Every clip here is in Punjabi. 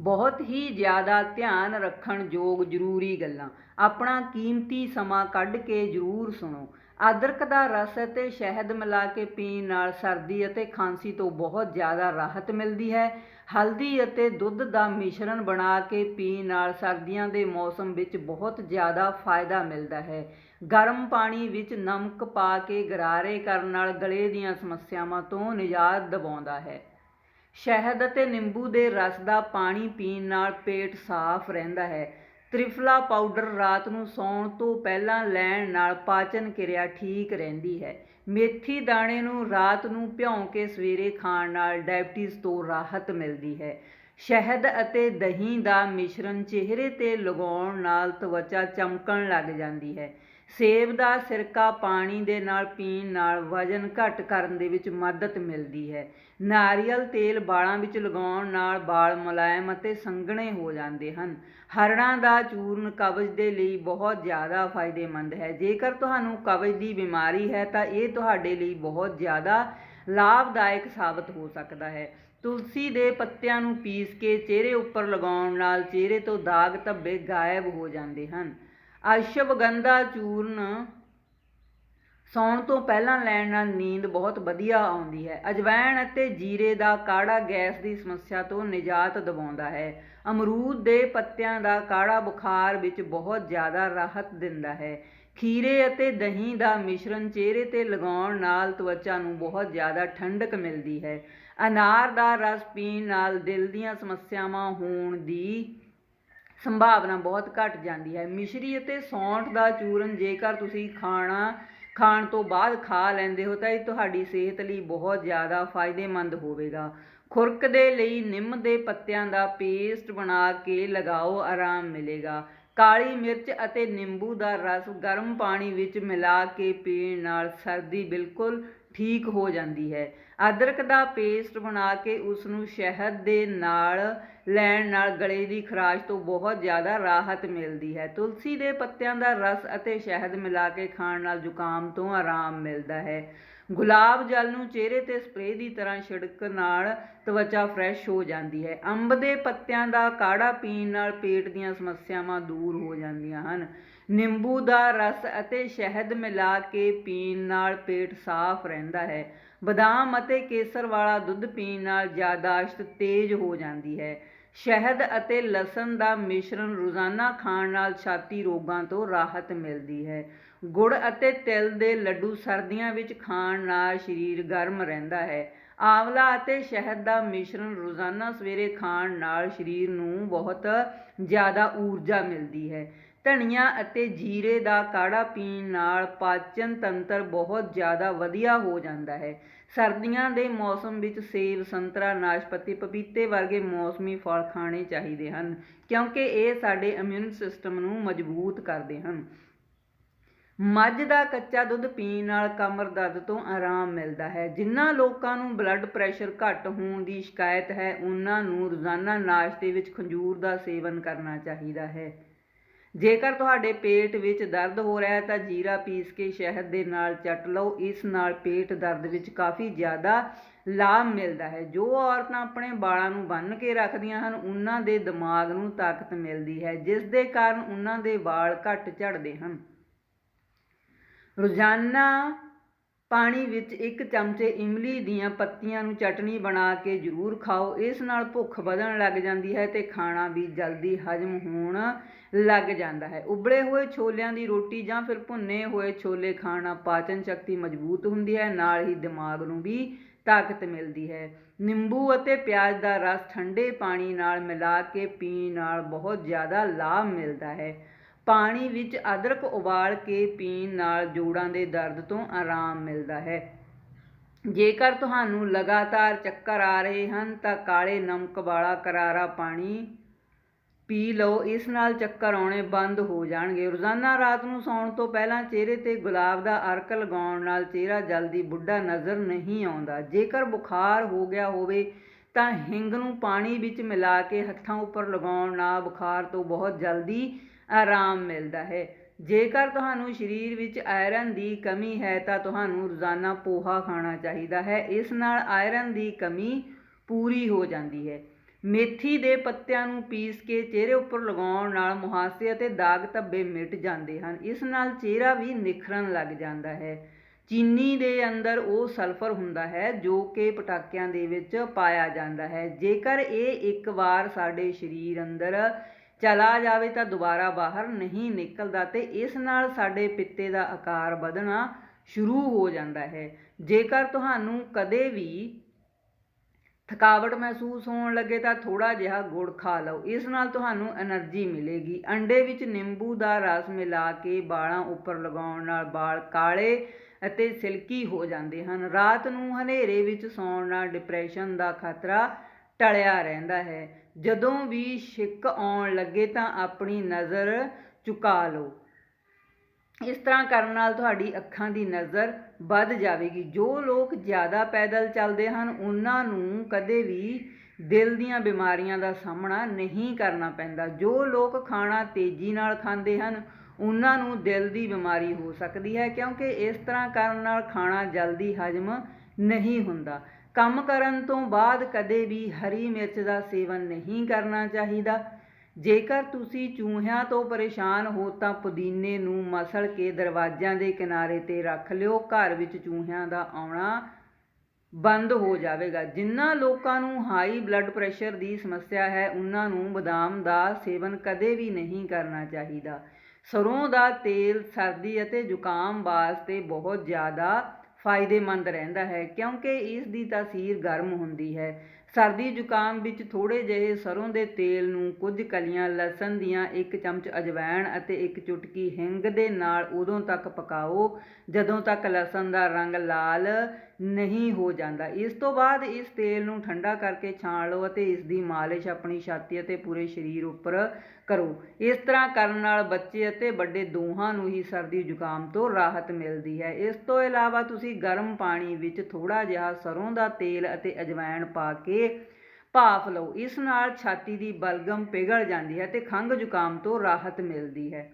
ਬਹੁਤ ਹੀ ਜ਼ਿਆਦਾ ਧਿਆਨ ਰੱਖਣ ਯੋਗ ਜ਼ਰੂਰੀ ਗੱਲਾਂ। ਆਪਣਾ ਕੀਮਤੀ ਸਮਾਂ ਕੱਢ ਕੇ ਜ਼ਰੂਰ ਸੁਣੋ। ਅਦਰਕ ਦਾ ਰਸ ਅਤੇ ਸ਼ਹਿਦ ਮਿਲਾ ਕੇ ਪੀਣ ਨਾਲ ਸਰਦੀ ਅਤੇ ਖਾਂਸੀ ਤੋਂ ਬਹੁਤ ਜ਼ਿਆਦਾ ਰਾਹਤ ਮਿਲਦੀ ਹੈ। ਹਲਦੀ ਅਤੇ ਦੁੱਧ ਦਾ ਮਿਸ਼ਰਣ ਬਣਾ ਕੇ ਪੀਣ ਨਾਲ ਸਰਦੀਆਂ ਦੇ ਮੌਸਮ ਵਿੱਚ ਬਹੁਤ ਜ਼ਿਆਦਾ ਫਾਇਦਾ ਮਿਲਦਾ ਹੈ। ਗਰਮ ਪਾਣੀ ਵਿੱਚ ਨਮਕ ਪਾ ਕੇ ਗਰਾਰੇ ਕਰਨ ਨਾਲ ਗਲੇ ਦੀਆਂ ਸਮੱਸਿਆਵਾਂ ਤੋਂ ਨਿਜਾਤ ਦਿਵਾਉਂਦਾ ਹੈ। ਸ਼ਹਿਦ ਅਤੇ ਨਿੰਬੂ ਦੇ ਰਸ ਦਾ ਪਾਣੀ ਪੀਣ ਨਾਲ ਪੇਟ ਸਾਫ਼ ਰਹਿੰਦਾ ਹੈ। ਤ੍ਰਿਫਲਾ ਪਾਊਡਰ ਰਾਤ ਨੂੰ ਸੌਣ ਤੋਂ ਪਹਿਲਾਂ ਲੈਣ ਨਾਲ ਪਾਚਨ ਕਿਰਿਆ ਠੀਕ ਰਹਿੰਦੀ ਹੈ। ਮੇਥੀ ਦਾਣੇ ਨੂੰ ਰਾਤ ਨੂੰ ਭਿਉਂ ਕੇ ਸਵੇਰੇ ਖਾਣ ਨਾਲ ਡਾਇਬਟੀਜ਼ ਤੋਂ ਰਾਹਤ ਮਿਲਦੀ ਹੈ। ਸ਼ਹਿਦ ਅਤੇ ਦਹੀਂ ਦਾ ਮਿਸ਼ਰਣ ਚਿਹਰੇ ਤੇ ਲਗਾਉਣ ਨਾਲ ਤਵਚਾ ਚਮਕਣ ਲੱਗ ਜਾਂਦੀ ਹੈ। ਸੇਬ ਦਾ ਸਿਰਕਾ ਪਾਣੀ ਦੇ ਨਾਲ ਪੀਣ ਨਾਲ ਵਜ਼ਨ ਘੱਟ ਕਰਨ ਦੇ ਵਿੱਚ ਮਦਦ ਮਿਲਦੀ ਹੈ। ਨਾਰੀਅਲ ਤੇਲ ਵਾਲਾਂ ਵਿੱਚ ਲਗਾਉਣ ਨਾਲ ਵਾਲ ਮੁਲਾਇਮ ਅਤੇ ਸੰਘਣੇ ਹੋ ਜਾਂਦੇ ਹਨ। ਹਰੜਾਂ ਦਾ ਚੂਰਨ ਕਬਜ਼ ਦੇ ਲਈ ਬਹੁਤ ਜ਼ਿਆਦਾ ਫਾਇਦੇਮੰਦ ਹੈ। ਜੇਕਰ ਤੁਹਾਨੂੰ ਕਬਜ਼ ਦੀ ਬਿਮਾਰੀ ਹੈ ਤਾਂ ਇਹ ਤੁਹਾਡੇ ਲਈ ਬਹੁਤ ਜ਼ਿਆਦਾ ਲਾਭਦਾਇਕ ਸਾਬਤ ਹੋ ਸਕਦਾ ਹੈ। ਤੁਲਸੀ ਦੇ ਪੱਤਿਆਂ ਨੂੰ ਪੀਸ ਕੇ ਚਿਹਰੇ ਉੱਪਰ ਲਗਾਉਣ ਨਾਲ ਚਿਹਰੇ ਤੋਂ ਦਾਗ ਧੱਬੇ ਗਾਇਬ ਹੋ ਜਾਂਦੇ ਹਨ। ਅਸ਼ਵਗੰਧਾ ਚੂਰਨ ਸੌਣ ਤੋਂ ਪਹਿਲਾਂ ਲੈਣ ਨਾਲ ਨੀਂਦ ਬਹੁਤ ਵਧੀਆ ਆਉਂਦੀ ਹੈ। ਅਜਵਾਇਣ ਅਤੇ ਜੀਰੇ ਦਾ ਕਾੜਾ ਗੈਸ ਦੀ ਸਮੱਸਿਆ ਤੋਂ ਨਿਜਾਤ ਦਿਵਾਉਂਦਾ ਹੈ। ਅਮਰੂਦ ਦੇ ਪੱਤਿਆਂ ਦਾ ਕਾੜਾ ਬੁਖਾਰ ਵਿੱਚ ਬਹੁਤ ਜ਼ਿਆਦਾ ਰਾਹਤ ਦਿੰਦਾ ਹੈ। ਖੀਰੇ ਅਤੇ ਦਹੀਂ ਦਾ ਮਿਸ਼ਰਣ ਚਿਹਰੇ ਤੇ ਲਗਾਉਣ ਨਾਲ ਤਵਚਾ ਨੂੰ ਬਹੁਤ ਜ਼ਿਆਦਾ ਠੰਡਕ ਮਿਲਦੀ ਹੈ। ਅਨਾਰ ਦਾ ਰਸ ਪੀਣ ਨਾਲ ਦਿਲ ਦੀਆਂ ਸਮੱਸਿਆਵਾਂ ਹੋਣ ਦੀ ਸੰਭਾਵਨਾ ਬਹੁਤ ਘਟ ਜਾਂਦੀ ਹੈ। ਮਿਸ਼ਰੀ ਅਤੇ ਸੌਂਠ ਦਾ ਚੂਰਨ ਜੇਕਰ ਤੁਸੀਂ ਖਾਣਾ, ਖਾਣ ਤੋਂ ਬਾਅਦ ਖਾ ਲੈਂਦੇ ਹੋ, ਤਾਂ ਇਹ ਤੁਹਾਡੀ ਸਿਹਤ ਲਈ ਬਹੁਤ ਜ਼ਿਆਦਾ ਫਾਇਦੇਮੰਦ ਹੋਵੇਗਾ। ਖੁਰਕ ਦੇ ਲਈ ਨਿੰਮ ਦੇ ਪੱਤਿਆਂ ਦਾ ਪੇਸਟ ਬਣਾ ਕੇ ਲਗਾਓ, ਆਰਾਮ ਮਿਲੇਗਾ। ਕਾਲੀ ਮਿਰਚ ਅਤੇ ਨਿੰਬੂ ਦਾ ਰਸ ਗਰਮ ਪਾਣੀ ਵਿੱਚ ਮਿਲਾ ਕੇ ਪੀਣ ਨਾਲ ਸਰਦੀ ਬਿਲਕੁਲ ਠੀਕ ਹੋ ਜਾਂਦੀ ਹੈ। ਅਦਰਕ ਦਾ ਪੇਸਟ ਬਣਾ ਕੇ ਉਸ ਨੂੰ ਸ਼ਹਿਦ ਦੇ ਨਾਲ ਲੈਣ ਨਾਲ ਗਲੇ ਦੀ ਖਰਾਸ਼ ਤੋਂ ਬਹੁਤ ਜ਼ਿਆਦਾ ਰਾਹਤ ਮਿਲਦੀ ਹੈ। ਤੁਲਸੀ ਦੇ ਪੱਤਿਆਂ ਦਾ ਰਸ ਅਤੇ ਸ਼ਹਿਦ ਮਿਲਾ ਕੇ ਖਾਣ ਨਾਲ ਜ਼ੁਕਾਮ ਤੋਂ ਆਰਾਮ ਮਿਲਦਾ ਹੈ। ਗੁਲਾਬ ਜਲ ਨੂੰ ਚਿਹਰੇ ਤੇ ਸਪਰੇਅ ਦੀ ਤਰ੍ਹਾਂ ਛਿੜਕ ਨਾਲ ਤਵਚਾ ਫਰੈਸ਼ ਹੋ ਜਾਂਦੀ ਹੈ। ਅੰਬ ਦੇ ਪੱਤਿਆਂ ਦਾ ਕਾੜਾ ਪੀਣ ਨਾਲ ਪੇਟ ਦੀਆਂ ਸਮੱਸਿਆਵਾਂ ਦੂਰ ਹੋ ਜਾਂਦੀਆਂ ਹਨ। ਨਿੰਬੂ ਦਾ ਰਸ ਅਤੇ ਸ਼ਹਿਦ ਮਿਲਾ ਕੇ ਪੀਣ ਨਾਲ ਪੇਟ ਸਾਫ਼ ਰਹਿੰਦਾ ਹੈ। ਬਦਾਮ ਅਤੇ ਕੇਸਰ ਵਾਲਾ ਦੁੱਧ ਪੀਣ ਨਾਲ ਯਾਦਾਸ਼ਤ ਤੇਜ਼ ਹੋ ਜਾਂਦੀ ਹੈ। ਸ਼ਹਿਦ ਅਤੇ ਲਸਣ ਦਾ ਮਿਸ਼ਰਣ ਰੋਜ਼ਾਨਾ ਖਾਣ ਨਾਲ ਛਾਤੀ ਰੋਗਾਂ ਤੋਂ ਰਾਹਤ ਮਿਲਦੀ ਹੈ। ਗੁੜ ਅਤੇ ਤਿਲ ਦੇ ਲੱਡੂ ਸਰਦੀਆਂ ਵਿੱਚ ਖਾਣ ਨਾਲ ਸਰੀਰ ਗਰਮ ਰਹਿੰਦਾ ਹੈ। ਆਂਵਲਾ ਅਤੇ ਸ਼ਹਿਦ ਦਾ ਮਿਸ਼ਰਣ ਰੋਜ਼ਾਨਾ ਸਵੇਰੇ ਖਾਣ ਨਾਲ ਸਰੀਰ ਨੂੰ ਬਹੁਤ ਜ਼ਿਆਦਾ ਊਰਜਾ ਮਿਲਦੀ ਹੈ। ਧਨੀਆ ਅਤੇ ਜੀਰੇ ਦਾ ਕਾੜਾ ਪੀਣ ਨਾਲ ਪਾਚਨ ਤੰਤਰ ਬਹੁਤ ਜ਼ਿਆਦਾ ਵਧੀਆ ਹੋ ਜਾਂਦਾ ਹੈ। ਸਰਦੀਆਂ ਦੇ ਮੌਸਮ ਵਿੱਚ ਸੇਬ, ਸੰਤਰਾ, ਨਾਸ਼ਪਤੀ, ਪਪੀਤੇ ਵਰਗੇ ਮੌਸਮੀ ਫਲ ਖਾਣੇ ਚਾਹੀਦੇ ਹਨ, ਕਿਉਂਕਿ ਇਹ ਸਾਡੇ ਇਮਿਊਨ ਸਿਸਟਮ ਨੂੰ ਮਜ਼ਬੂਤ ਕਰਦੇ ਹਨ। ਮੱਝ ਦਾ ਕੱਚਾ ਦੁੱਧ ਪੀਣ ਨਾਲ ਕਮਰ ਦਰਦ ਤੋਂ ਆਰਾਮ ਮਿਲਦਾ ਹੈ। ਜਿਨ੍ਹਾਂ ਲੋਕਾਂ ਨੂੰ ਬਲੱਡ ਪ੍ਰੈਸ਼ਰ ਘੱਟ ਹੋਣ ਦੀ ਸ਼ਿਕਾਇਤ ਹੈ, ਉਹਨਾਂ ਨੂੰ ਰੋਜ਼ਾਨਾ ਨਾਸ਼ਤੇ ਵਿੱਚ ਖੰਜੂਰ ਦਾ ਸੇਵਨ ਕਰਨਾ ਚਾਹੀਦਾ ਹੈ। ਜੇਕਰ ਤੁਹਾਡੇ ਪੇਟ ਵਿੱਚ ਦਰਦ ਹੋ ਰਿਹਾ ਹੈ ਤਾਂ ਜੀਰਾ ਪੀਸ ਕੇ ਸ਼ਹਿਦ ਦੇ ਨਾਲ ਚੱਟ ਲਓ। ਇਸ ਨਾਲ ਪੇਟ ਦਰਦ ਵਿੱਚ ਕਾਫੀ ਜ਼ਿਆਦਾ ਲਾਭ ਮਿਲਦਾ ਹੈ। ਜੋ ਔਰਤਾਂ ਆਪਣੇ ਵਾਲਾਂ ਨੂੰ ਬੰਨ੍ਹ ਕੇ ਰੱਖਦੀਆਂ ਹਨ, ਉਹਨਾਂ ਦੇ ਦਿਮਾਗ ਨੂੰ ਤਾਕਤ ਮਿਲਦੀ ਹੈ, ਜਿਸ ਦੇ ਕਾਰਨ ਉਹਨਾਂ ਦੇ ਵਾਲ ਘੱਟ ਝੜਦੇ ਹਨ। ਰੋਜ਼ਾਨਾ ਪਾਣੀ ਵਿੱਚ ਇੱਕ ਚਮਚੇ ਇਮਲੀ ਦੀਆਂ ਪੱਤੀਆਂ ਨੂੰ ਚਟਣੀ ਬਣਾ ਕੇ ਜ਼ਰੂਰ ਖਾਓ। ਇਸ ਨਾਲ ਭੁੱਖ ਵਧਣ ਲੱਗ ਜਾਂਦੀ ਹੈ ਤੇ ਖਾਣਾ ਵੀ ਜਲਦੀ ਹਜਮ ਹੋਣ ਲੱਗ ਜਾਂਦਾ ਹੈ। ਉਬਲੇ ਹੋਏ ਛੋਲਿਆਂ ਦੀ ਰੋਟੀ ਜਾਂ ਫਿਰ ਭੁੰਨੇ ਹੋਏ ਛੋਲੇ ਖਾਣਾ ਪਾਚਨ ਸ਼ਕਤੀ ਮਜ਼ਬੂਤ ਹੁੰਦੀ ਹੈ, ਨਾਲ ਹੀ ਦਿਮਾਗ ਨੂੰ ਵੀ ਤਾਕਤ ਮਿਲਦੀ ਹੈ। ਨਿੰਬੂ ਅਤੇ ਪਿਆਜ਼ ਦਾ ਰਸ ਠੰਡੇ ਪਾਣੀ ਨਾਲ ਮਿਲਾ ਕੇ ਪੀਣ ਨਾਲ ਬਹੁਤ ਜ਼ਿਆਦਾ ਲਾਭ ਮਿਲਦਾ ਹੈ। ਪਾਣੀ ਵਿੱਚ ਅਦਰਕ ਉਬਾਲ ਕੇ ਪੀਣ ਨਾਲ ਜੋੜਾਂ ਦੇ ਦਰਦ ਤੋਂ ਆਰਾਮ ਮਿਲਦਾ ਹੈ। ਜੇਕਰ ਤੁਹਾਨੂੰ ਲਗਾਤਾਰ ਚੱਕਰ ਆ ਰਹੇ ਹਨ, ਤਾਂ ਕਾਲੇ ਨਮਕ ਵਾਲਾ ਕਰਾਰਾ ਪਾਣੀ ਪੀ ਲਓ। ਇਸ ਨਾਲ ਚੱਕਰ ਆਉਣੇ ਬੰਦ ਹੋ ਜਾਣਗੇ। ਰੋਜ਼ਾਨਾ ਰਾਤ ਨੂੰ ਸੌਣ ਤੋਂ ਪਹਿਲਾਂ ਚਿਹਰੇ ਤੇ ਗੁਲਾਬ ਦਾ ਅਰਕ ਲਗਾਉਣ ਨਾਲ ਚਿਹਰਾ ਜਲਦੀ ਬੁੱਢਾ ਨਜ਼ਰ ਨਹੀਂ ਆਉਂਦਾ। ਜੇਕਰ ਬੁਖਾਰ ਹੋ ਗਿਆ ਹੋਵੇ, ਤਾਂ ਹਿੰਗ ਨੂੰ ਪਾਣੀ ਵਿੱਚ ਮਿਲਾ ਕੇ ਹੱਥਾਂ ਉੱਪਰ ਲਗਾਉਣ ਨਾਲ ਬੁਖਾਰ ਤੋਂ ਬਹੁਤ ਜਲਦੀ ਆਰਾਮ ਮਿਲਦਾ ਹੈ। ਜੇਕਰ ਤੁਹਾਨੂੰ ਸਰੀਰ ਵਿੱਚ ਆਇਰਨ ਦੀ ਕਮੀ ਹੈ ਤਾਂ ਤੁਹਾਨੂੰ ਰੋਜ਼ਾਨਾ ਪੋਹਾ ਖਾਣਾ ਚਾਹੀਦਾ ਹੈ। ਇਸ ਨਾਲ ਆਇਰਨ ਦੀ ਕਮੀ ਪੂਰੀ ਹੋ ਜਾਂਦੀ ਹੈ। ਮੇਥੀ ਦੇ ਪੱਤਿਆਂ ਨੂੰ ਪੀਸ ਕੇ ਚਿਹਰੇ ਉੱਪਰ ਲਗਾਉਣ ਨਾਲ ਮੁਹਾਸੇ ਅਤੇ ਦਾਗ ਧੱਬੇ ਮਿਟ ਜਾਂਦੇ ਹਨ। ਇਸ ਨਾਲ ਚਿਹਰਾ ਵੀ ਨਿਖਰਨ ਲੱਗ ਜਾਂਦਾ ਹੈ। ਚੀਨੀ ਦੇ ਅੰਦਰ ਉਹ ਸਲਫਰ ਹੁੰਦਾ ਹੈ ਜੋ ਕਿ ਪਟਾਕਿਆਂ ਦੇ ਵਿੱਚ ਪਾਇਆ ਜਾਂਦਾ ਹੈ। ਜੇਕਰ ਇਹ ਇੱਕ ਵਾਰ ਸਾਡੇ ਸਰੀਰ ਅੰਦਰ ਚਲਾ ਜਾਵੇ ਤਾਂ ਦੁਬਾਰਾ ਬਾਹਰ ਨਹੀਂ ਨਿਕਲਦਾ ਤੇ ਇਸ ਨਾਲ ਸਾਡੇ ਪਿੱਤੇ ਦਾ ਆਕਾਰ ਵਧਣਾ ਸ਼ੁਰੂ ਹੋ ਜਾਂਦਾ ਹੈ। ਜੇਕਰ ਤੁਹਾਨੂੰ ਕਦੇ ਵੀ ਥਕਾਵਟ ਮਹਿਸੂਸ ਹੋਣ ਲੱਗੇ ਤਾਂ ਥੋੜਾ ਜਿਹਾ ਗੁੜ ਖਾ ਲਓ। ਇਸ ਨਾਲ ਤੁਹਾਨੂੰ એનર્ਜੀ ਮਿਲੇਗੀ। ਅੰਡੇ ਵਿੱਚ ਨਿੰਬੂ ਦਾ ਰਸ ਮਿਲਾ ਕੇ ਬਾਲਾਂ ਉੱਪਰ ਲਗਾਉਣ ਨਾਲ ਬਾਲ ਕਾਲੇ ਅਤੇ ਸਿਲਕੀ ਹੋ ਜਾਂਦੇ ਹਨ। ਰਾਤ ਨੂੰ ਹਨੇਰੇ ਵਿੱਚ ਸੌਣ ਨਾਲ ਡਿਪਰੈਸ਼ਨ ਦਾ ਖਤਰਾ ਟਲਿਆ ਰਹਿੰਦਾ ਹੈ। ਜਦੋਂ ਵੀ ਛਿੱਕ ਆਉਣ ਲੱਗੇ ਤਾਂ ਆਪਣੀ ਨਜ਼ਰ ਝੁਕਾ ਲਓ। ਇਸ ਤਰ੍ਹਾਂ ਕਰਨ ਨਾਲ ਤੁਹਾਡੀ ਅੱਖਾਂ ਦੀ ਨਜ਼ਰ ਵੱਧ ਜਾਵੇਗੀ। ਜੋ ਲੋਕ ਜ਼ਿਆਦਾ ਪੈਦਲ ਚੱਲਦੇ ਹਨ, ਉਹਨਾਂ ਨੂੰ ਕਦੇ ਵੀ ਦਿਲ ਦੀਆਂ ਬਿਮਾਰੀਆਂ ਦਾ ਸਾਹਮਣਾ ਨਹੀਂ ਕਰਨਾ ਪੈਂਦਾ। ਜੋ ਲੋਕ ਖਾਣਾ ਤੇਜ਼ੀ ਨਾਲ ਖਾਂਦੇ ਹਨ, ਉਹਨਾਂ ਨੂੰ ਦਿਲ ਦੀ ਬਿਮਾਰੀ ਹੋ ਸਕਦੀ ਹੈ, ਕਿਉਂਕਿ ਇਸ ਤਰ੍ਹਾਂ ਕਰਨ ਨਾਲ ਖਾਣਾ ਜਲਦੀ ਹਜਮ ਨਹੀਂ ਹੁੰਦਾ। ਕੰਮ ਕਰਨ ਤੋਂ ਬਾਅਦ ਕਦੇ ਵੀ ਹਰੀ ਮਿਰਚ ਦਾ ਸੇਵਨ ਨਹੀਂ ਕਰਨਾ ਚਾਹੀਦਾ। ਜੇਕਰ ਤੁਸੀਂ ਚੂਹਿਆਂ ਤੋਂ ਪਰੇਸ਼ਾਨ ਹੋ ਤਾਂ ਪੁਦੀਨੇ ਨੂੰ ਮਸਲ ਕੇ ਦਰਵਾਜ਼ਿਆਂ ਦੇ ਕਿਨਾਰੇ ਤੇ ਰੱਖ ਲਿਓ। ਘਰ ਵਿੱਚ ਚੂਹਿਆਂ ਦਾ ਆਉਣਾ ਬੰਦ ਹੋ ਜਾਵੇਗਾ। ਜਿਨ੍ਹਾਂ ਲੋਕਾਂ ਨੂੰ ਹਾਈ ਬਲੱਡ ਪ੍ਰੈਸ਼ਰ ਦੀ ਸਮੱਸਿਆ ਹੈ, ਉਹਨਾਂ ਨੂੰ ਬਦਾਮ ਦਾ ਸੇਵਨ ਕਦੇ ਵੀ ਨਹੀਂ ਕਰਨਾ ਚਾਹੀਦਾ। ਸਰੋਂ ਦਾ ਤੇਲ, ਸਰਦੀ ਅਤੇ ਜ਼ੁਕਾਮ ਵਾਸਤੇ ਬਹੁਤ ਜ਼ਿਆਦਾ ਫਾਇਦੇਮੰਦ ਰਹਿੰਦਾ ਹੈ, ਕਿਉਂਕਿ ਇਸ ਦੀ ਤਾਸੀਰ ਗਰਮ ਹੁੰਦੀ ਹੈ। ਸਰਦੀ ਜ਼ੁਕਾਮ ਵਿੱਚ ਥੋੜੇ ਜਿਹੇ ਸਰੋਂ ਦੇ ਤੇਲ ਨੂੰ ਕੁਝ ਕਲੀਆਂ ਲਸਣ ਦੀਆਂ ਇੱਕ ਚਮਚ ਅਜਵਾਇਣ ਅਤੇ ਇੱਕ ਚੁਟਕੀ ਹਿੰਗ ਦੇ ਨਾਲ ਉਦੋਂ ਤੱਕ ਪਕਾਓ, ਜਦੋਂ ਤੱਕ ਲਸਣ ਦਾ ਰੰਗ ਲਾਲ ਨਹੀਂ ਹੋ ਜਾਂਦਾ। ਇਸ ਤੋਂ ਬਾਅਦ ਇਸ ਤੇਲ ਨੂੰ ਠੰਡਾ ਕਰਕੇ ਛਾਣ ਲਓ ਅਤੇ ਇਸ ਦੀ ਮਾਲਿਸ਼ ਆਪਣੀ ਛਾਤੀ ਅਤੇ ਪੂਰੇ ਸਰੀਰ ਉੱਪਰ ਕਰੋ। ਇਸ ਤਰ੍ਹਾਂ ਕਰਨ ਨਾਲ ਬੱਚੇ ਅਤੇ ਵੱਡੇ ਦੋਹਾਂ ਨੂੰ ਹੀ ਸਰਦੀ ਜ਼ੁਕਾਮ ਤੋਂ ਰਾਹਤ ਮਿਲਦੀ ਹੈ। ਇਸ ਤੋਂ ਇਲਾਵਾ ਤੁਸੀਂ ਗਰਮ ਪਾਣੀ ਵਿੱਚ ਥੋੜਾ ਜਿਹਾ ਸਰੋਂ ਦਾ ਤੇਲ ਅਤੇ ਅਜਵਾਇਣ ਪਾ ਕੇ ਭਾਫ ਲਓ। ਇਸ ਨਾਲ ਛਾਤੀ ਦੀ ਬਲਗਮ ਪਿਘਲ ਜਾਂਦੀ ਹੈ ਤੇ ਖੰਘ ਜ਼ੁਕਾਮ ਤੋਂ ਰਾਹਤ ਮਿਲਦੀ ਹੈ।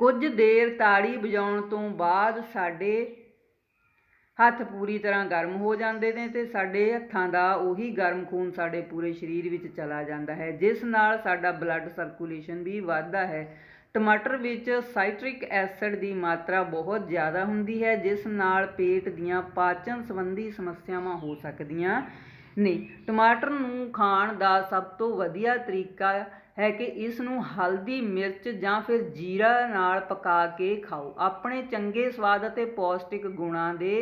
ਕੁਝ ਦੇਰ ਤਾੜੀ ਵਜਾਉਣ ਤੋਂ ਬਾਅਦ ਸਾਡੇ ਹੱਥ ਪੂਰੀ ਤਰ੍ਹਾਂ ਗਰਮ ਹੋ ਜਾਂਦੇ ਨੇ ਤੇ ਸਾਡੇ ਹੱਥਾਂ ਦਾ ਉਹੀ ਗਰਮ ਖੂਨ ਸਾਡੇ ਪੂਰੇ ਸਰੀਰ ਵਿੱਚ ਚਲਾ ਜਾਂਦਾ ਹੈ, ਜਿਸ ਨਾਲ ਸਾਡਾ ਬਲੱਡ ਸਰਕੂਲੇਸ਼ਨ ਵੀ ਵੱਧਦਾ ਹੈ। ਟਮਾਟਰ ਵਿੱਚ ਸਾਈਟ੍ਰਿਕ ਐਸਿਡ ਦੀ ਮਾਤਰਾ ਬਹੁਤ ਜ਼ਿਆਦਾ ਹੁੰਦੀ ਹੈ, ਜਿਸ ਨਾਲ ਪੇਟ ਦੀਆਂ ਪਾਚਨ ਸੰਬੰਧੀ ਸਮੱਸਿਆਵਾਂ ਹੋ ਸਕਦੀਆਂ ਨੇ ਟਮਾਟਰ ਨੂੰ ਖਾਣ ਦਾ ਸਭ ਤੋਂ ਵਧੀਆ ਤਰੀਕਾ ਹੈ ਕਿ ਇਸ ਨੂੰ ਹਲਦੀ ਮਿਰਚ ਜਾਂ ਫਿਰ ਜੀਰਾ ਨਾਲ ਪਕਾ ਕੇ ਖਾਓ। ਆਪਣੇ ਚੰਗੇ ਸਵਾਦ ਅਤੇ ਪੌਸ਼ਟਿਕ ਗੁਣਾਂ ਦੇ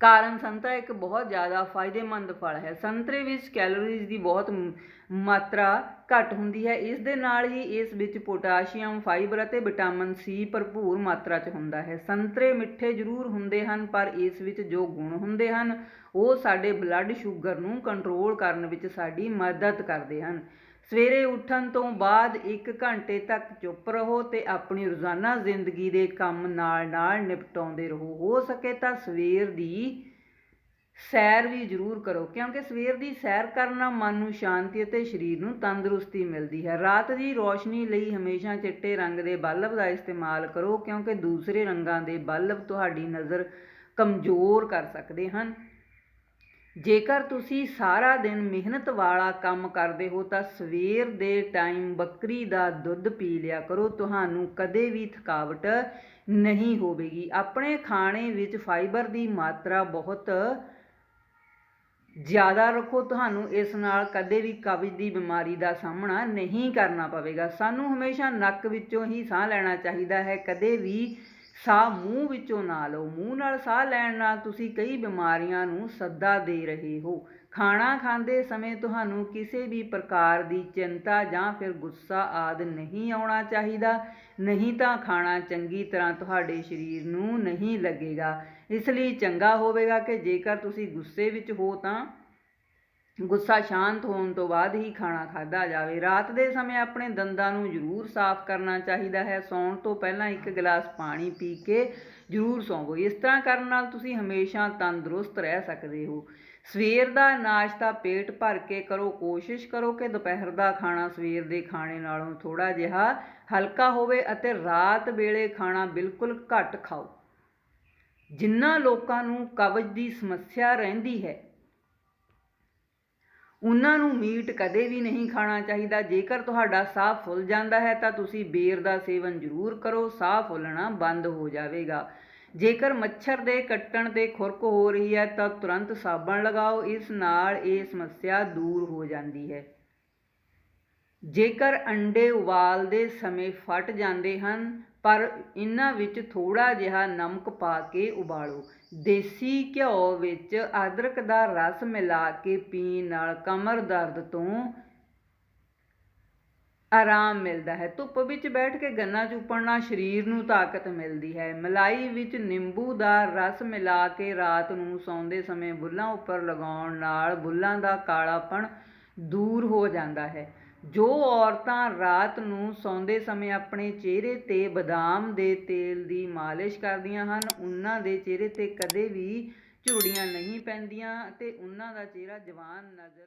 ਕਾਰਨ ਸੰਤਰਾ ਇੱਕ ਬਹੁਤ ਜ਼ਿਆਦਾ ਫਾਇਦੇਮੰਦ ਫਲ ਹੈ। ਸੰਤਰੇ ਵਿੱਚ ਕੈਲੋਰੀਜ਼ ਦੀ ਬਹੁਤ ਮਾਤਰਾ ਘੱਟ ਹੁੰਦੀ ਹੈ। ਇਸ ਦੇ ਨਾਲ ਹੀ ਇਸ ਵਿੱਚ ਪੋਟਾਸ਼ੀਅਮ, ਫਾਈਬਰ ਅਤੇ ਵਿਟਾਮਿਨ ਸੀ ਭਰਪੂਰ ਮਾਤਰਾ 'ਚ ਹੁੰਦਾ ਹੈ। ਸੰਤਰੇ ਮਿੱਠੇ ਜ਼ਰੂਰ ਹੁੰਦੇ ਹਨ, ਪਰ ਇਸ ਵਿੱਚ ਜੋ ਗੁਣ ਹੁੰਦੇ ਹਨ, ਉਹ ਸਾਡੇ ਬਲੱਡ ਸ਼ੂਗਰ ਨੂੰ ਕੰਟਰੋਲ ਕਰਨ ਵਿੱਚ ਸਾਡੀ ਮਦਦ ਕਰਦੇ ਹਨ। ਸਵੇਰੇ ਉੱਠਣ ਤੋਂ ਬਾਅਦ 1 ਘੰਟੇ ਤੱਕ ਚੁੱਪ ਰਹੋ ਤੇ ਆਪਣੀ ਰੋਜ਼ਾਨਾ ਜ਼ਿੰਦਗੀ ਦੇ ਕੰਮ ਨਾਲ ਨਾਲ ਨਿਪਟਾਉਂਦੇ ਰਹੋ। ਹੋ ਸਕੇ ਤਾਂ ਸਵੇਰ ਦੀ ਸੈਰ ਵੀ ਜ਼ਰੂਰ ਕਰੋ, ਕਿਉਂਕਿ ਸਵੇਰ ਦੀ ਸੈਰ ਕਰਨ ਨਾਲ ਮਨ ਨੂੰ ਸ਼ਾਂਤੀ ਅਤੇ ਸਰੀਰ ਨੂੰ ਤੰਦਰੁਸਤੀ ਮਿਲਦੀ ਹੈ। ਰਾਤ ਦੀ ਰੋਸ਼ਨੀ ਲਈ ਹਮੇਸ਼ਾ ਚਿੱਟੇ ਰੰਗ ਦੇ ਬਲਬ ਦਾ ਇਸਤੇਮਾਲ ਕਰੋ, ਕਿਉਂਕਿ ਦੂਸਰੇ ਰੰਗਾਂ ਦੇ ਬਲਬ ਤੁਹਾਡੀ ਨਜ਼ਰ ਕਮਜ਼ੋਰ ਕਰ ਸਕਦੇ ਹਨ। ਜੇਕਰ ਤੁਸੀਂ ਸਾਰਾ ਦਿਨ ਮਿਹਨਤ ਵਾਲਾ ਕੰਮ ਕਰਦੇ ਹੋ ਤਾਂ ਸਵੇਰ ਦੇ ਟਾਈਮ ਬੱਕਰੀ ਦਾ ਦੁੱਧ ਪੀ ਲਿਆ ਕਰੋ। ਤੁਹਾਨੂੰ ਕਦੇ ਵੀ ਥਕਾਵਟ ਨਹੀਂ ਹੋਵੇਗੀ। ਆਪਣੇ ਖਾਣੇ ਵਿੱਚ ਫਾਈਬਰ ਦੀ ਮਾਤਰਾ ਬਹੁਤ ਜ਼ਿਆਦਾ ਰੱਖੋ। ਤੁਹਾਨੂੰ ਇਸ ਨਾਲ ਕਦੇ ਵੀ ਕਬਜ਼ ਦੀ ਬਿਮਾਰੀ ਦਾ ਸਾਹਮਣਾ ਨਹੀਂ ਕਰਨਾ ਪਵੇਗਾ। ਸਾਨੂੰ ਹਮੇਸ਼ਾ ਨੱਕ ਵਿੱਚੋਂ ਹੀ ਸਾਹ ਲੈਣਾ ਚਾਹੀਦਾ ਹੈ। ਕਦੇ ਵੀ ਸਾਹ ਮੂੰਹ ਵਿੱਚੋਂ ਨਾ ਲਓ, ਮੂੰਹ ਨਾਲ ਸਾਹ ਲੈਣ ਨਾਲ ਤੁਸੀਂ ਕਈ ਬਿਮਾਰੀਆਂ ਨੂੰ ਸੱਦਾ ਦੇ ਰਹੇ ਹੋ। ਖਾਣਾ ਖਾਂਦੇ ਸਮੇਂ ਤੁਹਾਨੂੰ ਕਿਸੇ ਵੀ ਪ੍ਰਕਾਰ ਦੀ ਚਿੰਤਾ ਜਾਂ ਫਿਰ ਗੁੱਸਾ ਆਦ ਨਹੀਂ ਆਉਣਾ ਚਾਹੀਦਾ। ਨਹੀਂ ਤਾਂ ਖਾਣਾ ਚੰਗੀ ਤਰ੍ਹਾਂ ਤੁਹਾਡੇ ਸਰੀਰ ਨੂੰ ਨਹੀਂ ਲੱਗੇਗਾ। ਇਸ ਲਈ ਚੰਗਾ ਹੋਵੇਗਾ ਕਿ ਜੇਕਰ ਤੁਸੀਂ ਗੁੱਸੇ ਵਿੱਚ ਹੋ ਤਾਂ ਗੁੱਸਾ ਸ਼ਾਂਤ ਹੋਣ ਤੋਂ ਬਾਅਦ ਹੀ ਖਾਣਾ ਖਾਧਾ ਜਾਵੇ। ਰਾਤ ਦੇ ਸਮੇਂ ਆਪਣੇ ਦੰਦਾਂ ਨੂੰ ਜ਼ਰੂਰ ਸਾਫ਼ ਕਰਨਾ ਚਾਹੀਦਾ ਹੈ। ਸੌਣ ਤੋਂ ਪਹਿਲਾਂ ਇੱਕ ਗਲਾਸ ਪਾਣੀ ਪੀ ਕੇ ਜ਼ਰੂਰ ਸੌਂਵੋ। ਇਸ ਤਰ੍ਹਾਂ ਕਰਨ ਨਾਲ ਤੁਸੀਂ ਹਮੇਸ਼ਾ ਤੰਦਰੁਸਤ ਰਹਿ ਸਕਦੇ ਹੋ। ਸਵੇਰ ਦਾ ਨਾਸ਼ਤਾ ਪੇਟ ਭਰ ਕੇ ਕਰੋ। ਕੋਸ਼ਿਸ਼ ਕਰੋ ਕਿ ਦੁਪਹਿਰ ਦਾ ਖਾਣਾ ਸਵੇਰ ਦੇ ਖਾਣੇ ਨਾਲੋਂ ਥੋੜਾ ਜਿਹਾ ਹਲਕਾ ਹੋਵੇ ਅਤੇ ਰਾਤ ਵੇਲੇ ਖਾਣਾ ਬਿਲਕੁਲ ਘੱਟ ਖਾਓ। ਜਿਨ੍ਹਾਂ ਲੋਕਾਂ ਨੂੰ ਕਬਜ਼ ਦੀ ਸਮੱਸਿਆ ਰਹਿੰਦੀ ਹੈ ਉਹਨਾਂ ਨੂੰ ਮੀਟ ਕਦੇ ਵੀ ਨਹੀਂ ਖਾਣਾ ਚਾਹੀਦਾ। ਜੇਕਰ ਤੁਹਾਡਾ ਸਾਹ ਫੁੱਲ ਜਾਂਦਾ ਹੈ, ਤਾਂ ਤੁਸੀਂ ਬੇਰ ਦਾ ਸੇਵਨ ਜ਼ਰੂਰ ਕਰੋ। ਸਾਹ ਫੁੱਲਣਾ ਬੰਦ ਹੋ ਜਾਵੇਗਾ। ਜੇਕਰ ਮੱਛਰ ਦੇ ਕੱਟਣ ਤੇ ਖੁਰਕ ਹੋ ਰਹੀ ਹੈ, ਤਾਂ ਤੁਰੰਤ ਸਾਬਣ ਲਗਾਓ। ਇਸ ਨਾਲ ਇਹ ਸਮੱਸਿਆ ਦੂਰ ਹੋ ਜਾਂਦੀ ਹੈ। ਜੇਕਰ ਅੰਡੇ ਉਬਾਲਦੇ ਸਮੇਂ ਫਟ ਜਾਂਦੇ ਹਨ, ਪਰ ਇਹਨਾਂ ਵਿੱਚ ਥੋੜਾ ਜਿਹਾ ਨਮਕ ਪਾ ਕੇ ਉਬਾਲੋ। ਦੇਸੀ ਘਿਓ ਵਿੱਚ ਅਦਰਕ ਦਾ ਰਸ ਮਿਲਾ ਕੇ ਪੀਣ ਨਾਲ ਕਮਰ ਦਰਦ ਤੋਂ ਆਰਾਮ ਮਿਲਦਾ ਹੈ। ਧੁੱਪ ਵਿੱਚ ਬੈਠ ਕੇ ਗੰਨਾ ਚੂਪਣ ਨਾਲ ਸਰੀਰ ਨੂੰ ਤਾਕਤ ਮਿਲਦੀ ਹੈ। ਮਲਾਈ ਵਿੱਚ ਨਿੰਬੂ ਦਾ ਰਸ ਮਿਲਾ ਕੇ ਰਾਤ ਨੂੰ ਸੌਂਦੇ ਸਮੇਂ ਬੁੱਲਾਂ ਉੱਪਰ ਲਗਾਉਣ ਨਾਲ ਬੁੱਲਾਂ ਦਾ ਕਾਲਾਪਣ ਦੂਰ ਹੋ ਜਾਂਦਾ ਹੈ। ਜੋ ਔਰਤਾਂ ਰਾਤ ਨੂੰ ਸੌਂਦੇ ਸਮੇਂ ਆਪਣੇ ਚਿਹਰੇ ਤੇ ਬਦਾਮ ਦੇ ਤੇਲ ਦੀ ਮਾਲਿਸ਼ ਕਰਦੀਆਂ ਹਨ, ਉਹਨਾਂ ਦੇ ਚਿਹਰੇ ਤੇ ਕਦੇ ਵੀ ਝੁਰੜੀਆਂ ਨਹੀਂ ਪੈਂਦੀਆਂ ਅਤੇ ਉਹਨਾਂ ਦਾ ਚਿਹਰਾ ਜਵਾਨ ਨਜ਼ਰ